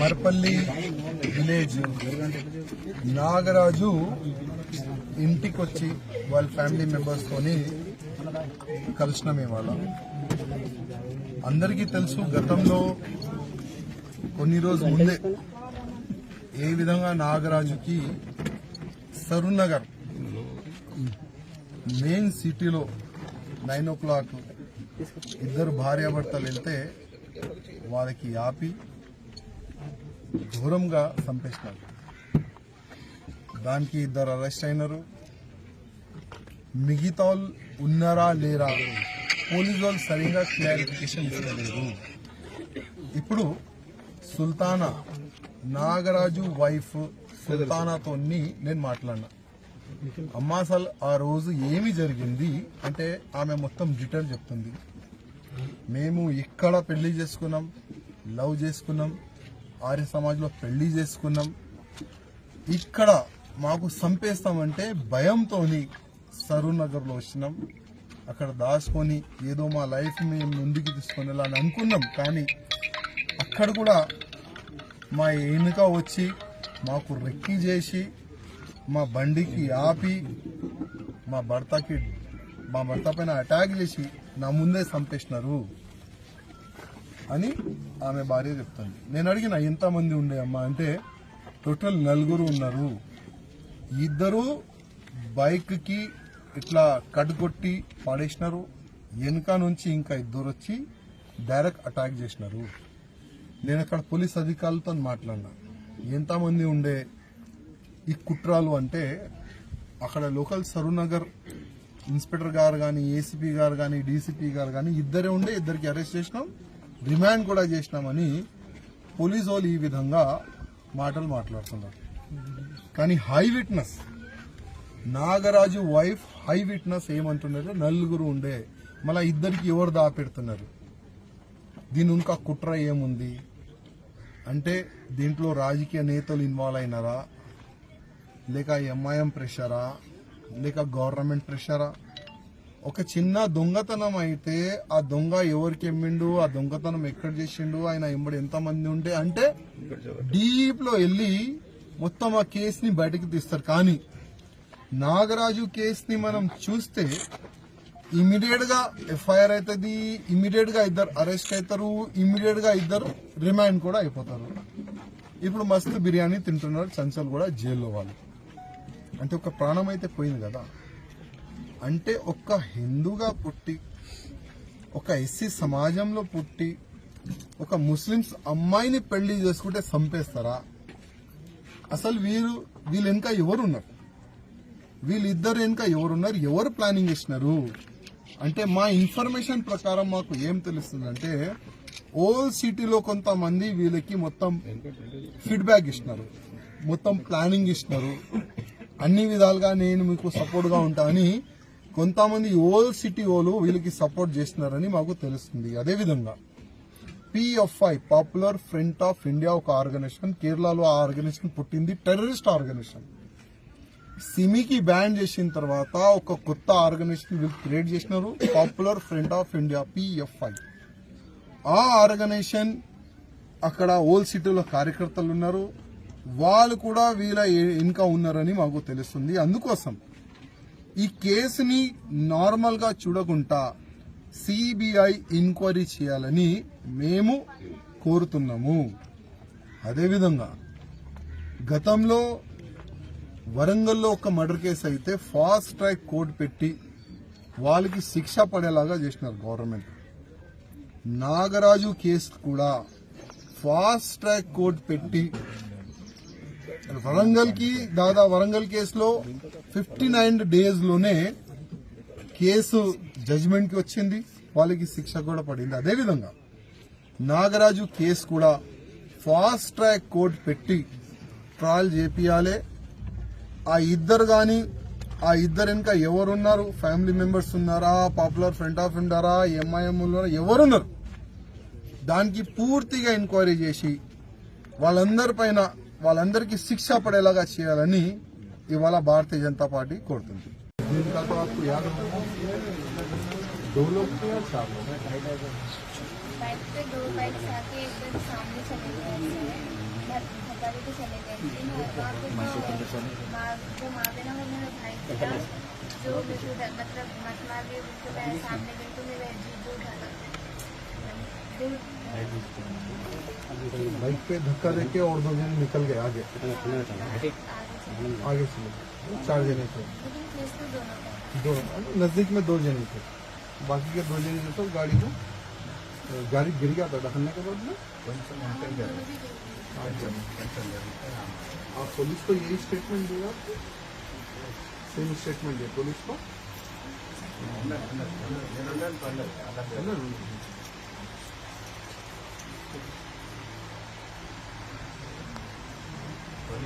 Marpalli village Nagaraju ఇంటికి వచ్చి వాళ్ళ ఫ్యామిలీ మెంబర్స్తోని కలిసినాం ఇవాళ. అందరికీ తెలుసు గతంలో కొన్ని రోజుల ముందే ఏ విధంగా నాగరాజుకి సరునగర్ నగర్ మెయిన్ సిటీలో నైన్ ఓ క్లాక్ ఇద్దరు భార్యాభర్తలు వెళ్తే వాళ్ళకి ఆపి ఘోరంగా చంపేసినారు దానికి ఇద్దరు అరెస్ట్ అయినారు. మిగతా ఉన్నారా లేరా పోలీసు వాళ్ళు సరిగా క్లారిఫికేషన్ ఇస్తలేరు ఇప్పుడు సుల్తానా నాగరాజు వైఫ్ సుల్తానాతో నేను మాట్లాడినా. అమ్మా అసలు ఆ రోజు ఏమి జరిగింది అంటే ఆమె మొత్తం డీటెయిల్ చెప్తుంది. మేము ఇక్కడ పెళ్ళి చేసుకున్నాం లవ్ చేసుకున్నాం ఆర్య సమాజ్లో పెళ్ళి చేసుకున్నాం. ఇక్కడ మాకు చంపేస్తామంటే భయంతోని సరూర్ నగర్లో వచ్చినాం. అక్కడ దాచుకొని ఏదో మా లైఫ్ మేము ముందుకు తీసుకొని వెళ్ళాలని అనుకున్నాం. కానీ అక్కడ కూడా మా ఎనుక వచ్చి మాకు రెక్కి చేసి మా బండికి ఆపి మా భర్తకి మా భర్త పైన అటాక్ చేసి నా ముందే చంపేసినారు అని ఆమె భార్య చెప్తుంది. నేను అడిగిన ఎంతమంది ఉండే అమ్మా? అంటే టోటల్ నలుగురు ఉన్నారు. ఇద్దరు బైక్కి ఇట్లా కట్టుకొట్టి పడేసినారు. వెనుక నుంచి ఇంకా ఇద్దరు వచ్చి డైరెక్ట్ అటాక్ చేసినారు. నేను అక్కడ పోలీస్ అధికారులతో మాట్లాడినా. ఎంతమంది ఉండే ఈ కుట్రాలు? అంటే అక్కడ లోకల్ సరూనగర్ ఇన్స్పెక్టర్ గారు కానీ ఏసీపీ గారు కానీ డీసీపీ గారు కానీ ఇద్దరే ఉండే ఇద్దరికి అరెస్ట్ చేసినాం. రిమాండ్ కూడా చేసినామని పోలీసు వాళ్ళు ఈ విధంగా మాటలు మాట్లాడుతున్నారు. కానీ eye witness Nagaraju wife eye witness ఏమంటున్నారు నలుగురు ఉండే మళ్ళా ఇద్దరికి ఎవరు దాపెడుతున్నారు? దీని ఇంకా కుట్ర ఏముంది? అంటే దీంట్లో రాజకీయ నేతలు ఇన్వాల్వ్ అయినారా? లేక ఎంఐఎం ప్రెషరా లేక గవర్నమెంట్ ప్రెషరా ఒక చిన్న దొంగతనం అయితే ఆ దొంగ ఎవరికి ఎమ్మిండు? ఆ దొంగతనం ఎక్కడ చేసిండు? ఆయన ఎంబడి ఎంతమంది ఉంటే అంటే డీప్లో వెళ్ళి మొత్తం ఆ కేసుని బయటకు తీస్తారు. కానీ నాగరాజు కేసుని మనం చూస్తే ఇమీడియట్గా ఎఫ్ఐఆర్ అవుతుంది ఇమీడియట్గా ఇద్దరు అరెస్ట్ అవుతారు ఇమీడియట్గా ఇద్దరు రిమాండ్ కూడా అయిపోతారు. ఇప్పుడు మస్తు బిర్యానీ తింటున్నారు చంచల్ కూడా జైల్లో వాళ్ళు. అంటే ఒక ప్రాణం అయితే పోయింది కదా. అంటే ఒక్క హిందూగా పుట్టి ఒక ఎస్సీ సమాజంలో పుట్టి ఒక ముస్లిమ్స్ అమ్మాయిని పెళ్ళి చేసుకుంటే చంపేస్తారా? అసలు వీరు వీళ్ళు వెనుక ఎవరున్నారు? వీళ్ళిద్దరు వెనుక ఎవరున్నారు? ఎవరు ప్లానింగ్ చేసినారు? అంటే మా ఇన్ఫర్మేషన్ ప్రకారం మాకు ఏం తెలుస్తుందంటే ఓల్ సిటీలో కొంతమంది వీళ్ళకి మొత్తం ఫీడ్బ్యాక్ ఇస్తున్నారు మొత్తం ప్లానింగ్ ఇస్తున్నారు అన్ని విధాలుగా నేను మీకు సపోర్ట్గా ఉంటా అని కొంతమంది ఓల్ సిటీ ఓలు వీళ్ళకి సపోర్ట్ చేస్తున్నారని మాకు తెలుస్తుంది. అదేవిధంగా PFI Popular Front of India ఒక ఆర్గనైజేషన్ కేరళలో ఆ ఆర్గనైజేషన్ పుట్టింది టెర్రరిస్ట్ ఆర్గనైజేషన్. సిమికి బ్యాన్ చేసిన తర్వాత ఒక కొత్త ఆర్గనైజేషన్ వీళ్ళు క్రియేట్ చేసినారు Popular Front of India PFI ఆ ఆర్గనైజేషన్ అక్కడ ఓల్ సిటీలో కార్యకర్తలు ఉన్నారు వాళ్ళు కూడా వీళ్ళ ఇంకా ఉన్నారని మాకు తెలుస్తుంది. అందుకోసం ఈ కేసుని నార్మల్గా చూడకుండా సిబిఐ ఎంక్వైరీ చేయాలని మేము కోరుతున్నాము. అదేవిధంగా గతంలో వరంగల్లో ఒక మర్డర్ కేసు అయితే ఫాస్ట్ ట్రాక్ కోర్టు పెట్టి వాళ్ళకి శిక్ష పడేలాగా చేసినారు గవర్నమెంట్. నాగరాజు కేసు కూడా ఫాస్ట్ ట్రాక్ కోర్టు పెట్టి వరంగల్కి దాదా వరంగల్ కేసులో ఫిఫ్టీ నైన్ డేస్లోనే కేసు జడ్జిమెంట్కి వచ్చింది వాళ్ళకి శిక్ష కూడా పడింది అదేవిధంగా నాగరాజు కేసు కూడా ఫాస్ట్ ట్రాక్ కోర్టు పెట్టి ట్రయల్ చేపియాలి ఆ ఇద్దరు గాని ఆ ఇద్దరు ఇంకా ఎవరున్నారు ఫ్యామిలీ మెంబర్స్ ఉన్నారా పాపులర్ ఫ్రంట్ ఆఫ్ ఉన్నారా ఎంఐఎం ఉన్నారా ఎవరున్నారు దానికి పూర్తిగా ఎంక్వైరీ చేసి వాళ్ళందరి పైన వాళ్ళందరికీ శిక్ష పడేలాగా చేయాలని ఇవాళ భారతీయ జనతా పార్టీ కోరుతుంది దీనికా तो आपको याद होगा दो लोग थे या चार लोग बाइक पे दो बाइक्स आके एकदम सामने चले गए ऐसे धक्का देके चले गए थे वहाँ पे जो माँ जो माँ बहना वो मेरा भाई था जो मेरे को ड- मतलब मत मार के उसको मेरे सामने गई तो मेरा जी दूर ढका दूर बाइक पे धक्का देके और दो जने निकल गए आगे। आगे से। चार जने थे। तो का दो नज़दीक में दो जने थे। बाकी के दो जने जो थे गाड़ी को, गाड़ी गिर गया था ढकने के बाद में। आप पुलिस को यही स्टेटमेंट दिया आपको सेम स्टेटमेंट दिया पुलिस को?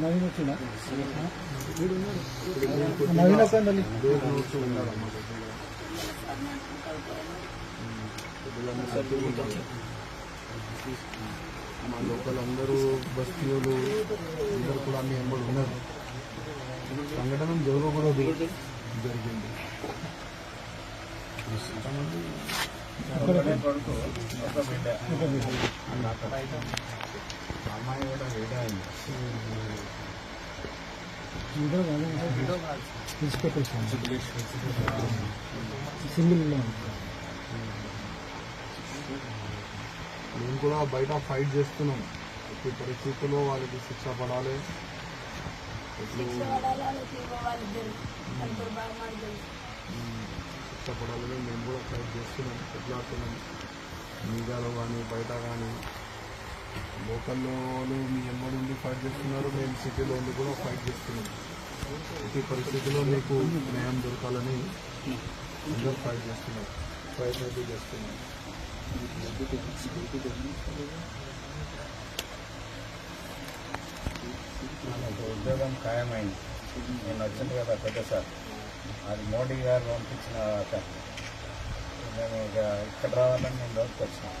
నవీన్ వచ్చిందా నవీన్ మా లోకల్ అందరూ బస్తీలు అందరూ కూడా అన్ని ఎంబడి ఉన్నారు. సంఘటన జరగకూడదు జరిగింది. అమ్మాయి కూడా వీడియో అయింది. విడిచిపెట్టేసాను సింగిల్ మేము కూడా బయట ఫైట్ చేస్తున్నాం. ఈ పరిస్థితుల్లో వాళ్ళకి శిక్ష పడాలి. శిక్ష పడాలని మేము కూడా ఫైట్ చేస్తున్నాం. కొట్లాడుతున్నాం మీడియాలో కానీ బయట కానీ. లోకల్లో మీ ఎంబడి ఉండి ఫైట్ చేస్తున్నారు మేము సిటీలో ఉండి కూడా ఫైట్ చేస్తున్నాం. ఈ పరిస్థితిలో మీకు న్యాయం దొరకాలని అందరూ ఫైట్ చేస్తున్నారు. ఫైట్ అయితే చేస్తున్నాం నాకు ఉద్యోగం ఖాయమైంది. నేను వచ్చింది కదా పెద్దసారి అది మోడీ గారు పంపించిన అతను. నేను ఇక ఇక్కడ రావాలని నేను లోపలికి వచ్చినాను